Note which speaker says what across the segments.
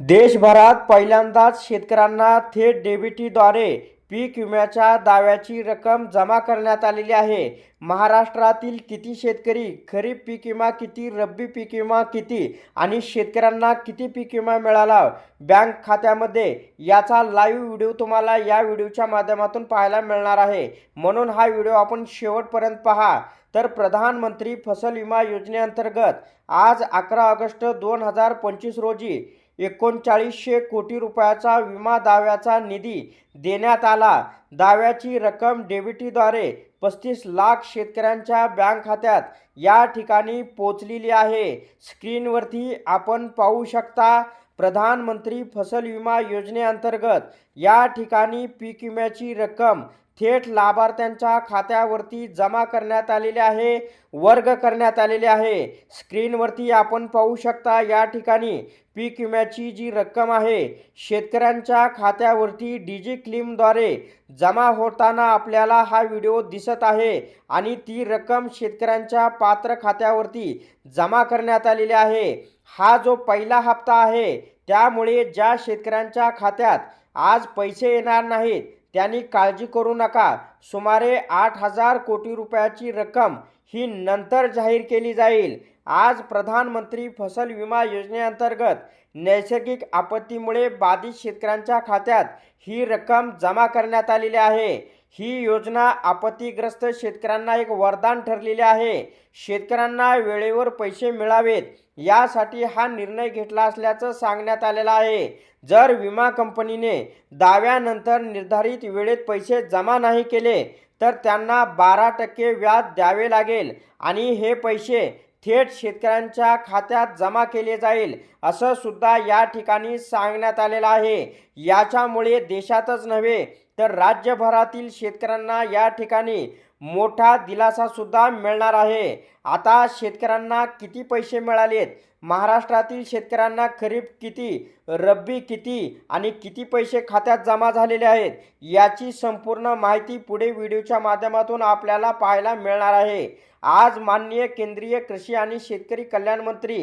Speaker 1: देशभरात पहिल्यांदाच शेतकऱ्यांना थेट डेबिटीद्वारे पीक विम्याच्या दाव्याची रक्कम जमा करण्यात आलेली आहे. महाराष्ट्रातील किती शेतकरी खरीप पीक विमा किती रब्बी पीक विमा किती आणि शेतकऱ्यांना किती पीक विमा मिळाला? बँक खात्यामध्ये याचा लाईव्ह व्हिडिओ तुम्हाला या व्हिडिओच्या माध्यमातून पाहायला मिळणार आहे. म्हणून हा व्हिडिओ आपण शेवटपर्यंत पहा. तर प्रधानमंत्री फसल विमा योजनेअंतर्गत आज अकरा ऑगस्ट दोन हजार पंचवीस रोजी एकोणचाळीसशे कोटी रुपयाचा विमा दाव्याचा निधी देण्यात आला. दाव्याची रक्कम डेबिटीद्वारे पस्तीस लाख शेतकऱ्यांच्या बँक खात्यात या ठिकाणी पोचलेली आहे. स्क्रीनवरती आपण पाहू शकता प्रधानमंत्री फसल विमा योजनेअंतर्गत या ठिकाणी पीक विम्याची रक्कम थेट लाभार्थ्यांच्या खात्यावरती जमा करण्यात आलेले आहे वर्ग करण्यात आलेले आहे. स्क्रीनवरती आपण पाहू शकता या ठिकाणी पीक विम्याची जी रक्कम आहे शेतकऱ्यांच्या खात्यावरती डीजी क्लीमद्वारे जमा होताना आपल्याला हा व्हिडिओ दिसत आहे आणि ती रक्कम शेतकऱ्यांच्या पात्र खात्यावरती जमा करण्यात आलेली आहे. हा जो पहिला हप्ता आहे त्यामुळे ज्या शेतकऱ्यांच्या खात्यात आज पैसे येणार नाहीत त्यांनी काळजी करू नका. सुमारे आठ हजार कोटी रुपयाची रक्कम ही नंतर जाहीर केली जाईल. आज प्रधानमंत्री फसल विमा योजनेअंतर्गत नैसर्गिक आपत्तीमुळे बाधित शेतकऱ्यांच्या खात्यात ही रक्कम जमा करण्यात आलेली आहे. ही योजना आपत्तीग्रस्त शेतकऱ्यांना एक वरदान ठरलेले आहे. शेतकऱ्यांना वेळेवर पैसे मिळावेत यासाठी हा निर्णय घेतला असल्याचं सांगण्यात आलेलं आहे. जर विमा कंपनीने दाव्यानंतर निर्धारित वेळेत पैसे जमा नाही केले तर त्यांना बारा टक्के व्याज द्यावे लागेल आणि हे पैसे थेट शेतकऱ्यांच्या खात्यात जमा केले जाईल असं सुद्धा या ठिकाणी सांगण्यात आलेलं आहे. याच्यामुळे देशातच नव्हे तर राज्यभरातील शेतकऱ्यांना या ठिकाणी मोठा दिलासा सुद्धा मिळणार आहे. आता शेतकऱ्यांना किती पैसे मिळालेत? महाराष्ट्रातील शेतकऱ्यांना खरीप किती रब्बी किती आणि किती पैसे खात्यात जमा झालेले आहेत? याची संपूर्ण माहिती पुढे व्हिडिओच्या माध्यमातून आपल्याला पाहायला मिळणार आहे. आज माननीय केंद्रीय कृषी आणि शेतकरी कल्याण मंत्री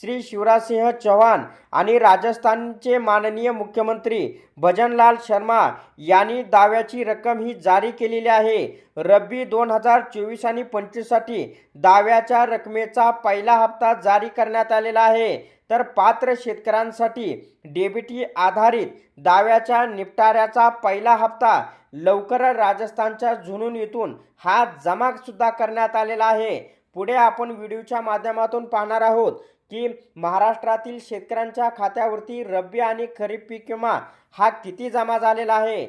Speaker 1: श्री शिवराजसिंह चौहान आणि राजस्थानचे माननीय मुख्यमंत्री भजनलाल शर्मा यांनी दाव्याची रक्कम ही जारी केलेली आहे. रब्बी दोन हजार चोवीस आणि पंचवीससाठी दाव्याच्या रकमेचा पहिला हप्ता जारी करण्यात आलेला आहे. तर पात्र शेतकऱ्यांसाठी डेबिटी आधारित दाव्याच्या निपटाऱ्याचा पहिला हप्ता लवकर राजस्थानच्या झुनून येथून हा जमा सुद्धा करण्यात आलेला आहे. पुढे आपण व्हिडिओच्या माध्यमातून पाहणार आहोत की महाराष्ट्रातील शेतकऱ्यांच्या खात्यावरती रब्बी आणि खरीप पीक विमा हा किती जमा झालेला आहे?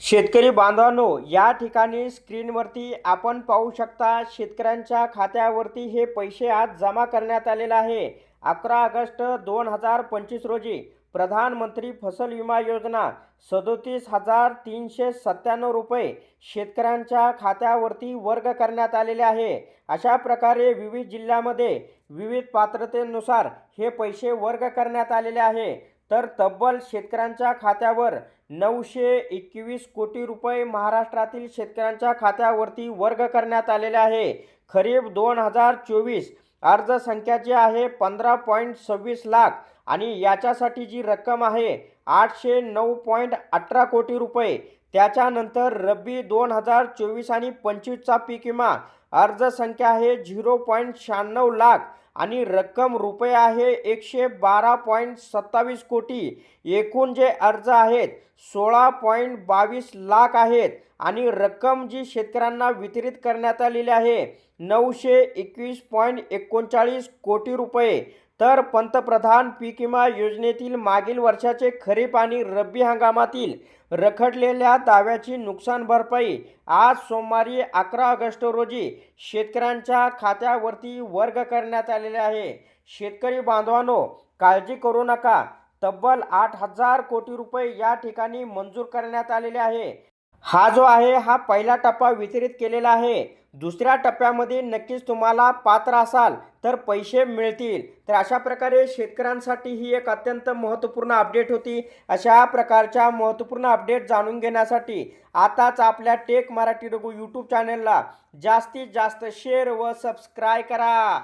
Speaker 1: शेतकरी बांधवांनो या ठिकाणी स्क्रीनवरती आपण पाहू शकता शेतकऱ्यांच्या खात्यावरती हे पैसे आज जमा करण्यात आलेले आहे. अकरा ऑगस्ट दोन हजार पंचवीस रोजी प्रधानमंत्री फसल विमा योजना सदोतीस हजार तीनशे सत्त्याण्णव रुपये शेतकऱ्यांच्या खात्यावरती वर्ग करण्यात आलेले आहे. अशा प्रकारे विविध जिल्ह्यामध्ये विविध पात्रतेनुसार हे पैसे वर्ग करण्यात आलेले आहे. तर तब्बल शेतकऱ्यांच्या खात्यावर नऊशे एकवीस कोटी रुपये महाराष्ट्रातील शेतकऱ्यांच्या खात्यावरती वर्ग करण्यात आलेले आहे. खरीप दोन हजार चोवीस अर्ज संख्या जी आहे पंधरा पॉईंट सव्वीस लाख आणि याच्यासाठी जी रक्कम आहे आठशे नऊ पॉईंट अठरा कोटी रुपये. त्याच्यानंतर रब्बी दोन हजार चोवीस आणि पंचवीसचा पीक विमा अर्ज संख्या आहे झिरो पॉईंट शहाण्णव लाख आणि रक्कम रुपये आहे एकशे बारा पॉईंट सत्तावीस कोटी. एकूण जे अर्ज आहेत सोळा पॉईंट बावीस लाख आहेत आणि रक्कम जी शेतकऱ्यांना वितरित करण्यात आलेली आहे नऊशे एकवीस पॉईंट एकोणचाळीस कोटी रुपये. तर पंतप्रधान पीक विमा योजनेतील मागील वर्षाचे खरीप आणि रब्बी हंगामातील रखडलेल्या दाव्याची नुकसान भरपाई आज सोमवारी अकरा ऑगस्ट रोजी शेतकऱ्यांच्या खात्यावरती वर्ग करण्यात आलेले आहे. शेतकरी बांधवांनो काळजी करू नका. तब्बल आठ हजार कोटी रुपये या ठिकाणी मंजूर करण्यात आलेले आहे. हा जो आहे हा पहिला टप्पा वितरित केलेला आहे. दुसऱ्या टप्प्यामध्ये नक्कीच तुम्हाला पात्र असाल तर पैसे मिळतील. तर अशा प्रकारे शेतकऱ्यांसाठी ही एक अत्यंत महत्त्वपूर्ण अपडेट होती. अशा प्रकारच्या महत्त्वपूर्ण अपडेट जाणून घेण्यासाठी आताच आपल्या टेक मराठी रघु यूट्यूब चॅनलला जास्तीत जास्त शेअर व सबस्क्राय करा.